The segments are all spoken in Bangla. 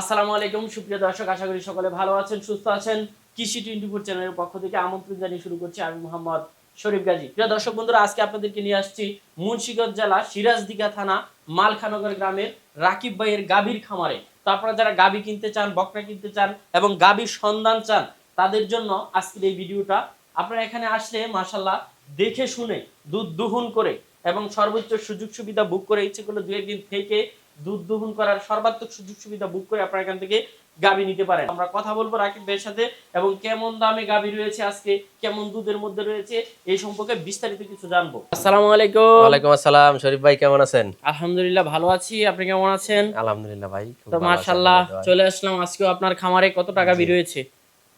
আসসালামু আলাইকুম, সুপ্রিয় দর্শক, আশা করি সকলে ভালো আছেন, সুস্থ আছেন। কৃষি টোয়েন্টি ফোর চ্যানেলের পক্ষ থেকে আমন্ত্রণ জানিয়ে শুরু করছি আমি মোহাম্মদ শরীফ গাজী। প্রিয় দর্শক, বন্ধুরা, আজকে আপনাদেরকে নিয়ে আসছি মুন্সিগঞ্জ জেলা সিরাজদিঘা থানা, মালখানগর গ্রামের রাকিব ভাইয়ের গাভীর খামারে। তো আপনারা যারা গাভী কিনতে চান বকরা কিনতে চান এবং গাভীর সন্ধান চান, তাদের জন্য আজকের এই ভিডিওটা। আপনারা এখানে আসলে মাশাল্লাহ দেখে শুনে, দুধ দুহুন করে এবং সর্বোচ্চ সুযোগ সুবিধা বুক করে ইচ্ছে করলে দু একদিন থেকে দুধ দহন করার সর্বাত্মক সুযোগ সুবিধা বুক করে আপনারা এখান থেকে গাবি নিতে পারেন। আমরা কথা বলব রাকিব ভাইয়ের সাথে এবং কেমন দামে গাবি রয়েছে আজকে কেমন দুধের মধ্যে রয়েছে এই সম্পর্কে বিস্তারিত কিছু জানব। আসসালামু আলাইকুম। ওয়ালাইকুম আসসালাম শরীফ ভাই কেমন আছেন? আলহামদুলিল্লাহ ভালো আছি। আপনি কেমন আছেন? আলহামদুলিল্লাহ ভাই তো মাশাআল্লাহ চলে আসলাম। আজকেও আপনার খামারে কত টাকা। গাবি রয়েছে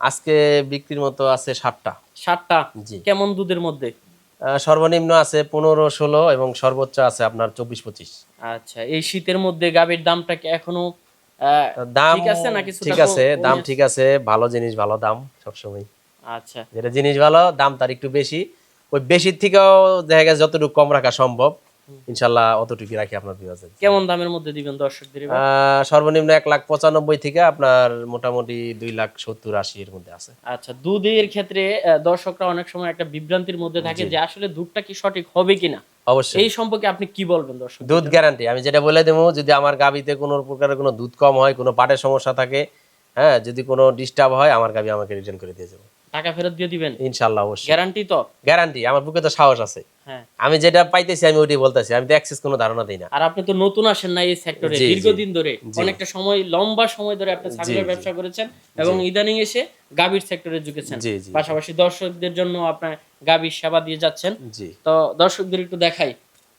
আজকে বিক্রির মতো আছে সাতটা ষাটটা। জি। কেমন দুধের মধ্যে? সর্বনিম্ন আছে পনেরো ষোলো এবং সর্বোচ্চ আছে আপনার চব্বিশ পঁচিশ। আচ্ছা এই শীতের মধ্যে গাভীর দামটা কি এখনও দাম ঠিক আছে ঠিক আছে দাম ঠিক আছে ভালো জিনিস ভালো দাম সবসময়। আচ্ছা। যেটা জিনিস ভালো দাম তার একটু বেশি। ওই বেশির থেকেও দেখা গেছে যতটুকু কম রাখা সম্ভব। ইনশাল্লাহ অতটুকু রাখি আপনার বিভাজন কেমন দামের মধ্যে দিবেন দর্শকদের সর্বনিম্ন এক লাখ পঁচানব্বই থেকে আপনার মোটামুটি দুই লাখ সত্তর আশি এর মধ্যে আছে। আচ্ছা দুধের ক্ষেত্রে দর্শকরা অনেক সময় একটা বিভ্রান্তির মধ্যে থাকে যে আসলে দুধটা কি সঠিক হবে কিনা। অবশ্যই। এই সম্পর্কে আপনি কি বলবেন দর্শক? দুধ গ্যারান্টি আমি যেটা বলে দেবো যদি আমার গাবিতে কোনো প্রকারের কোনো দুধ কম হয় কোনো পাটের সমস্যা থাকে হ্যাঁ যদি কোনো ডিস্টার্ব হয় আমার গাবি আমাকে রিটার্ন করে দিয়ে যাব। টাকা ফেরত দিয়ে দিবেন? ইনশাল্লাহ অবশ্যই। গ্যারান্টি তো? গ্যারান্টি আমার বুকে তো সাহস আছে। হ্যাঁ। আমি যেটা পাইতেছি আমি ওইটাই বলতেছি আমি তো অ্যাক্সেস কোনো ধারণা দিই না। আর আপনি তো নতুন আসেন না এই সেক্টরে। দীর্ঘদিন ধরে। অনেকটা সময় লম্বা সময় ধরে আপনি ছাগলের ব্যবসা করেছেন এবং ইদানিং এসে গাভীর সেক্টরে ঝুঁকেছেন জি। পাশাপাশি দর্শকদের জন্য আপনার গাভীর সেবা দিয়ে যাচ্ছেন। জি। তো দর্শকদের একটু দেখাই।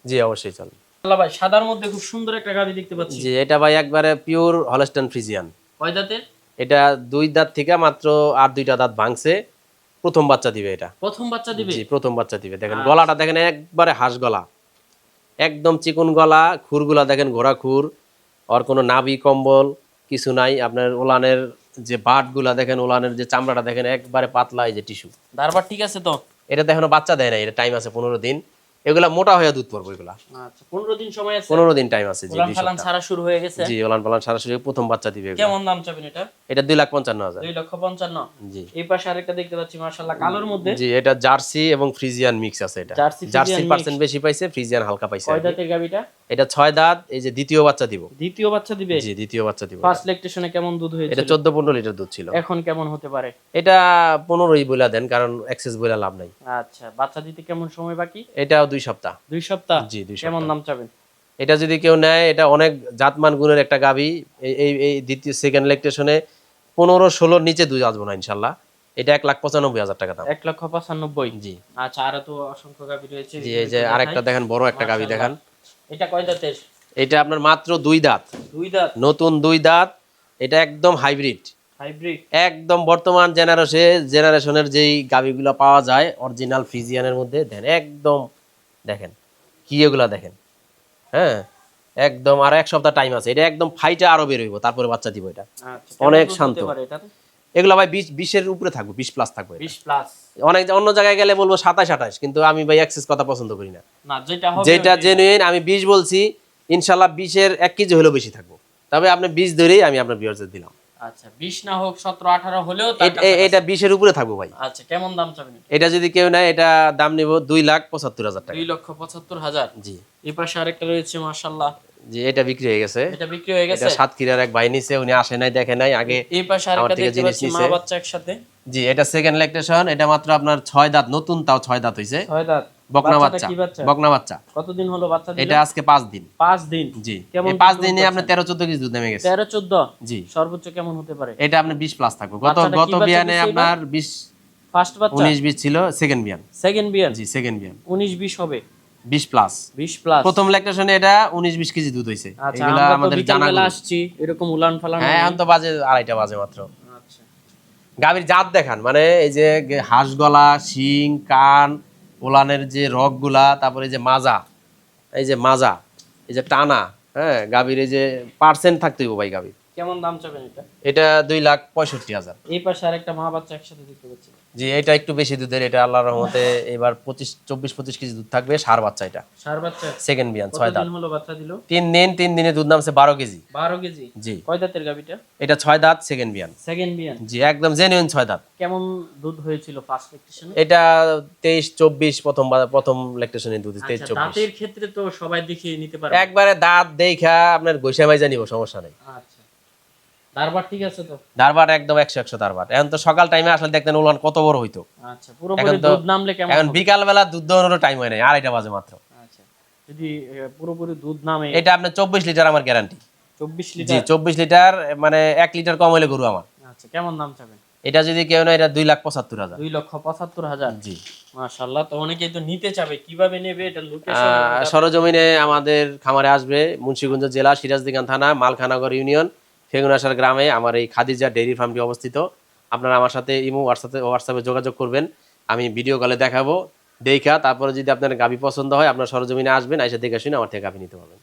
জি অবশ্যই চল আল্লাহ ভাই সাদার মধ্যে খুব সুন্দর একটা গাভী দেখতে পাচ্ছি। জি এটা ভাই একবারে পিওর হলস্টান ফ্রিজিয়ান কয় দাঁতের? এটা দুই দাঁত থেকে মাত্র আর দুইটা দাঁত ভাঙছে। প্রথম বাচ্চা দিবে এটা। প্রথম বাচ্চা দিবে? জি প্রথম বাচ্চা দিবে। দেখেন গলাটা দেখেন একবারে হাঁস গলা। একদম চিকন গলা খুরগুলা দেখেন ঘোড়া খুর আর কোনো নাভি কম্বল কিছু নাই। আপনার ওলানের যে বাটগুলা দেখেন ওলানের যে চামড়াটা দেখেন একবারে পাতলা এই যে টিস্যু। দারবার ঠিক আছে তো? এটা এখনও বাচ্চা দেয় না এটা টাইম আছে পনেরো দিন। এগুলা মোটা হয়ে দুধ পড়ব এগুলা। আচ্ছা পনেরো দিন সময় আছে? পনেরো দিন টাইম আছে জি দুই ফালান শুরু হয়ে গেছে? জি ওলান পালান শুরু প্রথম বাচ্চা দিবে কেমন দাম চাবেন এটা? এটা দুই লাখ পঞ্চান্ন হাজার। দুই লক্ষ পঞ্চান্ন। জি। এই পাশে আরেকটা দেখতে পাচ্ছি মার্শাল্লাহ কালোর মধ্যে। জি এটা জার্সি এবং ফ্রিজিয়ান মিক্স আছে এটা। জার্সি, জার্সি পার্সেন্ট বেশি পাইছে ফ্রিজিয়ান হালকা পাইছে কয় দাঁতের গাবিটা এটা ছয় দাঁত এই যে দ্বিতীয় বাচ্চা দিব। দ্বিতীয় বাচ্চা দিবে? জি দ্বিতীয় বাচ্চা দিব ফার্স্ট লেকটেশনে কেমন দুধ হয়েছিল? এটা হয়েছে চোদ্দ পনেরো লিটার দুধ ছিল। এখন কেমন হতে পারে? এটা পনেরোই বইলা দেন কারণ এক্সেস বইলা লাভ নাই। আচ্ছা বাচ্চা দিতে কেমন সময় বাকি? এটাও দুই সপ্তাহ। দুই সপ্তাহ? জি দুই কেমন সপ্তাহ। দাম চাবেন? এটা যদি কেউ নেয় এটা অনেক জাতমান গুণের একটা গাবি। এই এই এই দ্বিতীয় সেকেন্ড লেকটেশনে পনেরো ষোলোর নিচে দুধ আসব না ইনশাল্লাহ। এটা এক লাখ পঁচানব্বই হাজার টাকা দাম। এক লক্ষ পঁচানব্বই? জি। আচ্ছা আরও তো অসংখ্য গাবি রয়েছে। জি এই যে আরেকটা দেখেন বড় একটা গাবি দেখান। এটা কয় দাঁতের? এটা আপনার মাত্র দুই দাঁত। দুই দাঁত? নতুন দুই দাঁত। এটা একদম হাইব্রিড। হাইব্রিড? একদম বর্তমান জেনারেশনে জেনারেশনের যেই গাবিগুলো পাওয়া যায় অরিজিনাল ফ্রিজিয়ানের মধ্যে দেন একদম দেখেন কি এগুলা দেখেন? হ্যাঁ একদম আর এক সপ্তাহ টাইম আছে। এটা একদম ফাইটে আরও বের হইব তারপরে বাচ্চা দিব এটা। আচ্ছা অনেক শান্ত। এগুলো ভাই বিশ বিশের উপরে থাকবে বিশ প্লাস থাকবে এটা। 20 প্লাস অনেক অন্য জায়গায় গেলে বলব সাতাশ আঠাশ কিন্তু আমি ভাই এক্সেস কথা পছন্দ করি না। যেটা। জেনুইন আমি বিশ বলছি ইনশাল্লাহ বিশের এক কেজি হলেও বেশি থাকব। তবে আপনি বিশ ধরেই আমি আপনার বিয়ার্সের দিলাম। আচ্ছা 20 না হোক 17 18 হলেও এ- এ-। এটা বিশের উপরে থাকব ভাই। আচ্ছা কেমন দাম চাবেন এটা যদি কেউ নেয় এটা দাম নিব দুই লাখ পঁচাত্তর হাজার টাকা। দুই লক্ষ পঁচাত্তর হাজার। জি। এই পাশে আরেকটা রয়েছে মাশাল্লাহ। জি এটা বিক্রি হয়ে গেছে। এটা বিক্রি হয়ে গেছে। এটা সাতক্ষীরার এক ভাই নিছে উনি আসে নাই দেখে নাই আগে এই পাশে আরেকটা দেখতে পাচ্ছি মা বাচ্চা একসাথে। জি এটা সেকেন্ড ল্যাকটেশন এটা মাত্র আপনার ছয় দাঁত নতুন তাও ছয় দাঁত হইছে। ছয় দাঁত। বকনা বাচ্চা বকনা বাচ্চা। কতদিন হলো বাচ্চা এটা আজকে পাঁচ দিন। পাঁচ দিন। জি কেমন এই পাঁচ দিনে পাচ্ছেন? আপনার তেরো চোদ্দ কেজি দুধ নেমে গেছে। তেরো চোদ্দ? জি। সর্বোচ্চ কেমন হতে পারে? এটা আপনার বিশ প্লাস থাকবে। গত গত বিয়ানে আপনার বিশ ফার্স্ট বাচ্চা? উনিশ বিশ ছিল সেকেন্ড বিয়ান। সেকেন্ড বিয়ার জি সেকেন্ড বিয়ান। উনিশ বিশ হবে। বিশ প্লাস বিশ প্লাস প্রথম ল্যাকটেশনে এটা উনিশ বিশ কেজি দুধ হইছে। আচ্ছা এগুলা আমাদের জানা। আসছি এরকম উলান ফালান হ্যাঁ এখন তো বাজে আড়াইটা বাজে মাত্র। আচ্ছা। গাভীর জাত দেখান মানে এই যে হাঁস গলা শিং কান ওলানের যে রগগুলা তারপরে যে মাজা এই যে মাজা এই যে টানা হ্যাঁ গাভীর এই যে পার্সেন্ট থাকতে হইব ভাই গাভীর। কেমন দাম চাবেন এটা? এটা দুই লাখ পঁয়ষট্টি হাজার। এই পাশে আরেকটা মা বাচ্চা একসাথে জি এটা একটু বেশি দুধের এটা আল্লাহর রহমতে এবার পঁচিশ চব্বিশ পঁচিশ কেজি দুধ থাকবে সার বাচ্চা এটা। সার বাচ্চা? সেকেন্ড বিয়ান ছয় দাঁত। হলো বাচ্চা দিল? তিন দিন তিন দিনে দুধ নামছে বারো কেজি। বারো কেজি? জি। কয় দাঁতের গাবিটা এটা ছয় দাঁত সেকেন্ড বিয়ান। সেকেন্ড বিয়ান। জি একদম জেনুইন ছয় দাঁত। কেমন দুধ হয়েছিল ফার্স্ট এটা তেইশ চব্বিশ প্রথম প্রথম ল্যাকটেশনের দুধ তেইশ আচ্ছা চব্বিশ। দাঁতের ক্ষেত্রে তো সবাই দেখিয়ে নিতে পারে একবারে দাঁত দেখা আপনার গৈসা মাইজা নিব সমস্যা নেই। আচ্ছা। দারবার ঠিক আছে তো? দারবার একদম একশো একশো দারবার। এখন তো সকাল টাইমে আসলে দেখতেন উলান কত বড় হইতো। আচ্ছা পুরোপুরি দুধ নামলে কেমন এখন বিকাল বেলা দুধ দোহানোর টাইম হয় নাই আড়াইটা বাজে মাত্র। আচ্ছা যদি পুরোপুরি দুধ নামে এটা আপনার চব্বিশ লিটার আমার গ্যারান্টি চব্বিশ জি লিটার? চব্বিশ লিটার মানে এক লিটার কম হলে গরু আমার। আচ্ছা কেমন দাম চাবেন? এটা যদি কেউ না এটা দুই লাখ পঁচাত্তর হাজার। দুই লক্ষ পঁচাত্তর হাজার? জি। মাশাল্লাহ তো অনেকেই তো নিতে চাবে কীভাবে নেবে এটা লোকেশন সরজমিনে আমাদের খামারে আসবে মুন্সিগঞ্জ জেলা সিরাজদিগান থানা মালখানাগর ইউনিয়ন। ফেগুনাশার গ্রামে আমার এই খাদিজা ডেইরি ফার্মটি অবস্থিত। আপনারা আমার সাথে ইমো হোয়াটসঅ্যাপে হোয়াটসঅ্যাপে যোগাযোগ করবেন। আমি ভিডিও কলে দেখাবো, দেখা, তারপরে যদি আপনার গাভি পছন্দ হয়, আপনার সরজমিনে আসবেন এসে দেখে শুনে আমার থেকে গাভি নিতে পারবেন।